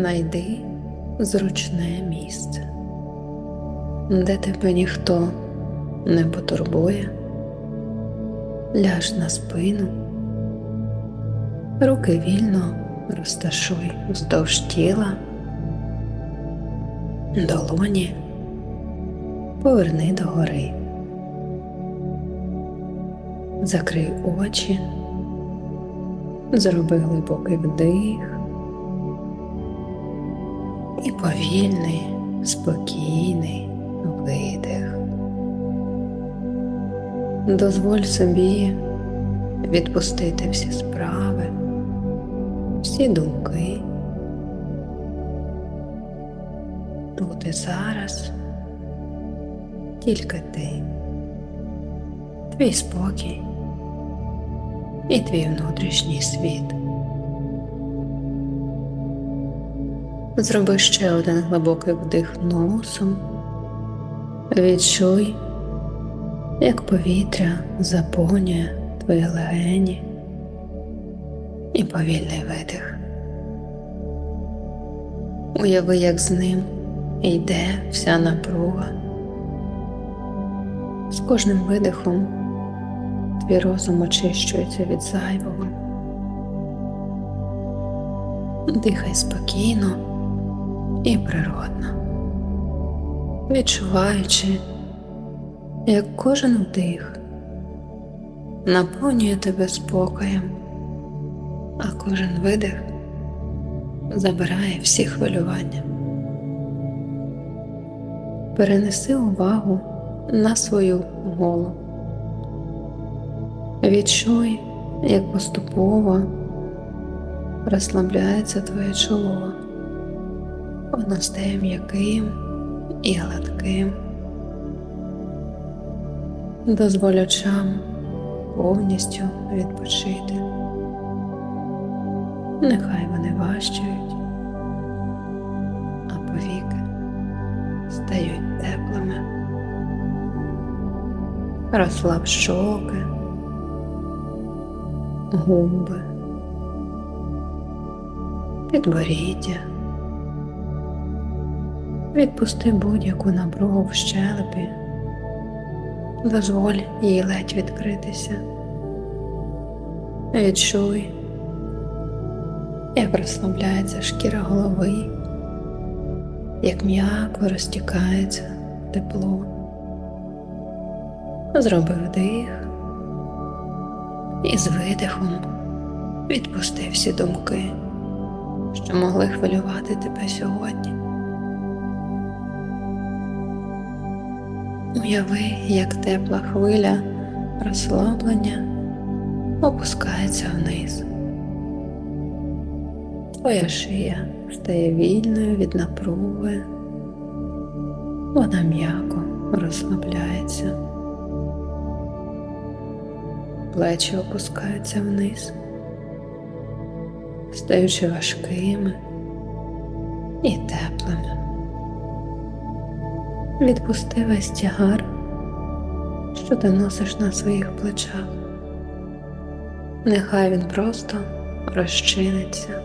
Найди зручне місце, де тебе ніхто не потурбує, ляж на спину, руки вільно розташуй вздовж тіла, долоні поверни догори, закрий очі, зроби глибокий вдих і повільний, спокійний видих. Дозволь собі відпустити всі справи, всі думки. Тут і зараз тільки ти, твій спокій і твій внутрішній світ. Зроби ще один глибокий вдих носом. Відчуй, як повітря заповнює твої легені і повільний видих. Уяви, як з ним йде вся напруга. З кожним видихом твій розум очищується від зайвого. Дихай спокійно і природно, відчуваючи, як кожен вдих наповнює тебе спокоєм, а кожен видих забирає всі хвилювання. Перенеси увагу на свою голову. Відчуй, як поступово розслабляється твоє чоло. Воно стає м'яким і гладким. Дозволь очам повністю відпочити. Нехай вони важчають, а повіки стають теплими. Розслаб щоки, губи, підборіддя. Відпусти будь-яку напругу в щелепі, дозволь їй ледь відкритися. Відчуй, як розслабляється шкіра голови, як м'яко розтікається тепло. Зроби вдих і з видихом відпусти всі думки, що могли хвилювати тебе сьогодні. Уяви, як тепла хвиля розслаблення опускається вниз. Твоя шия стає вільною від напруги, вона м'яко розслабляється, плечі опускаються вниз, стаючи важкими і теплими. Відпусти весь тягар, що ти носиш на своїх плечах. Нехай він просто розчиниться.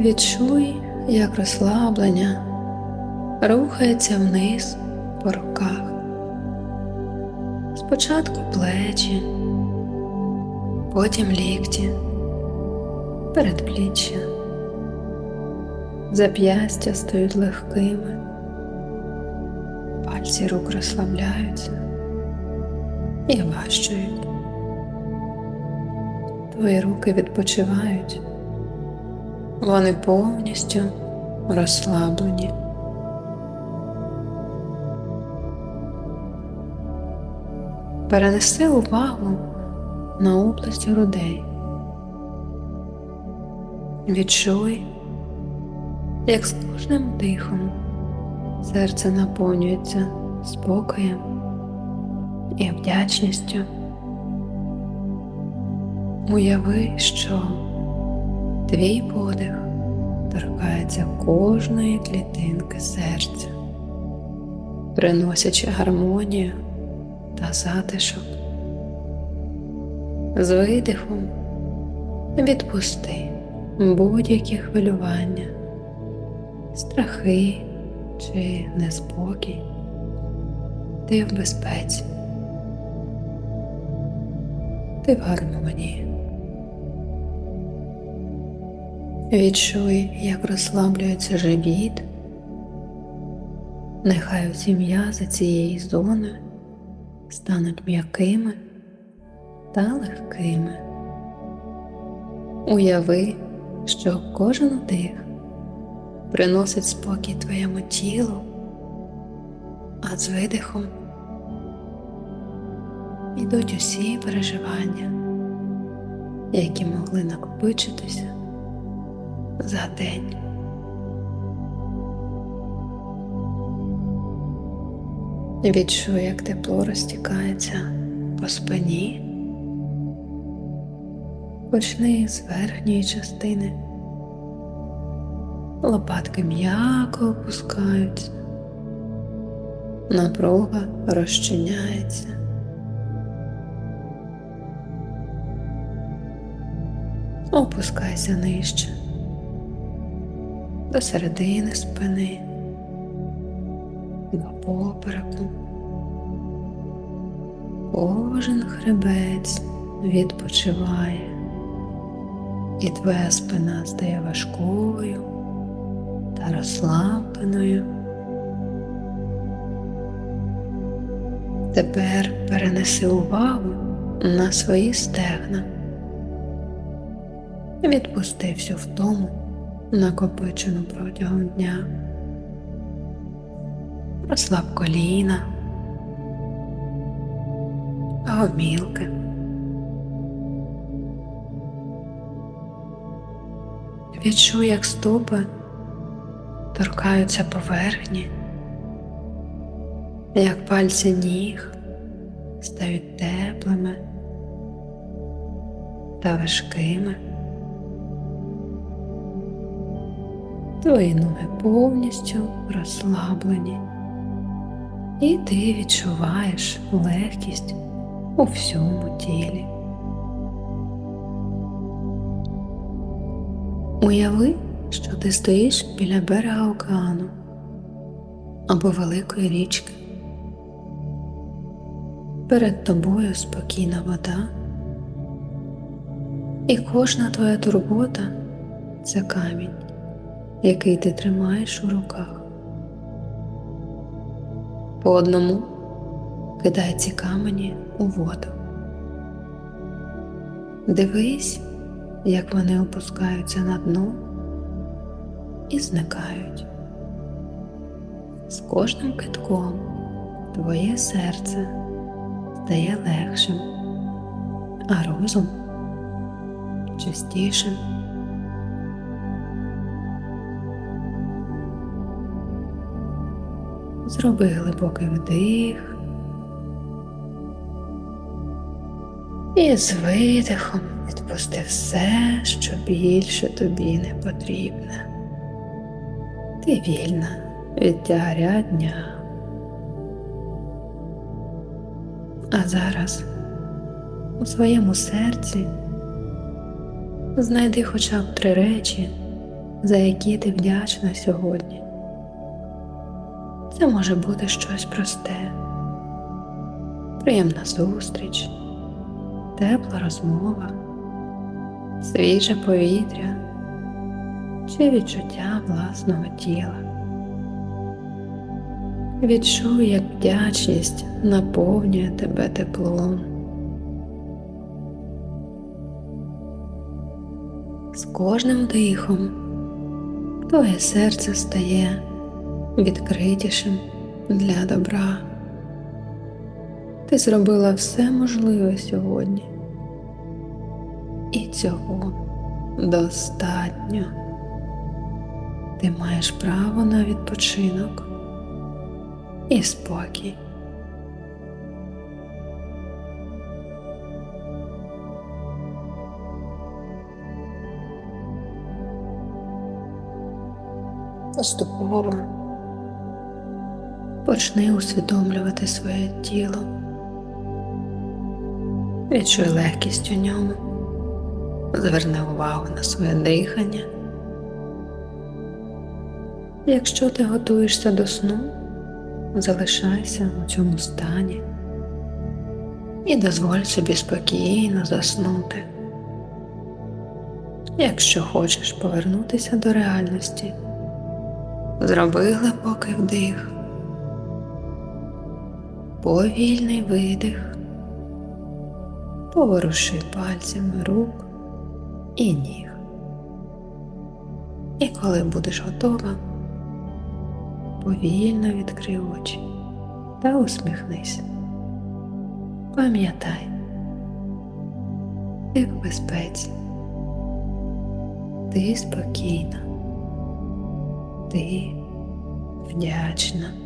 Відчуй, як розслаблення рухається вниз по руках. Спочатку плечі, потім лікті, передпліччя. Зап'ястя стають легкими, пальці рук розслабляються і важчують. Твої руки відпочивають, вони повністю розслаблені. Перенеси увагу на область грудей. Відчуй як з кожним дихом серце наповнюється спокоєм і вдячністю. Уяви, що твій подих торкається кожної клітинки серця, приносячи гармонію та затишок. З видихом Відпусти будь-які хвилювання, страхи чи неспокій. Ти в безпеці. Ти в гармонії. Відчуй, як розслаблюється живіт. Нехай усі м'язи цієї зони стануть м'якими та легкими. Уяви, що кожен вдих приносить спокій твоєму тілу, а з видихом йдуть усі переживання, які могли накопичитися за день. Відчуй, як тепло розтікається по спині. Почни з верхньої частини. Лопатки м'яко опускаються, напруга розчиняється. Опускайся нижче. До середини спини, до попереку. Кожен хребець відпочиває, і твоя спина стає важкою та розслабленою. Тепер перенеси увагу на свої стегна. Відпусти всю втому, накопичену протягом дня. Розслаб коліна, гомілки. Відчуй, як стопи торкаються поверхні, як пальці ніг стають теплими та важкими. Твої ноги повністю розслаблені, і ти відчуваєш легкість у всьому тілі. Уяви, що ти стоїш біля берега океану або великої річки. Перед тобою спокійна вода, і кожна твоя турбота це камінь, який ти тримаєш у руках. По одному кидай ці камені у воду. Дивись, як вони опускаються на дно і зникають. З кожним китком твоє серце стає легшим, а розум чистішим. Зроби глибокий вдих і з видихом відпусти все, що більше тобі не потрібне. Ти вільна від тягаря дня. А зараз у своєму серці знайди хоча б три речі, за які ти вдячна сьогодні. Це може бути щось просте, приємна зустріч, тепла розмова, свіже повітря чи відчуття власного тіла. Відчуй, як вдячність наповнює тебе теплом. З кожним дихом твоє серце стає відкритішим для добра. Ти зробила все можливе сьогодні, і цього достатньо. Ти маєш право на відпочинок і спокій. Поступово почни усвідомлювати своє тіло, відчуй легкість у ньому, Зверни увагу на своє дихання. Якщо ти готуєшся до сну, залишайся у цьому стані і дозволь собі спокійно заснути. Якщо хочеш повернутися до реальності, зроби глибокий вдих, повільний видих, поворуши пальцями рук і ніг. І коли будеш готова, повільно відкрий очі та усміхнись. Пам'ятай, ти в безпеці, ти спокійна, ти вдячна.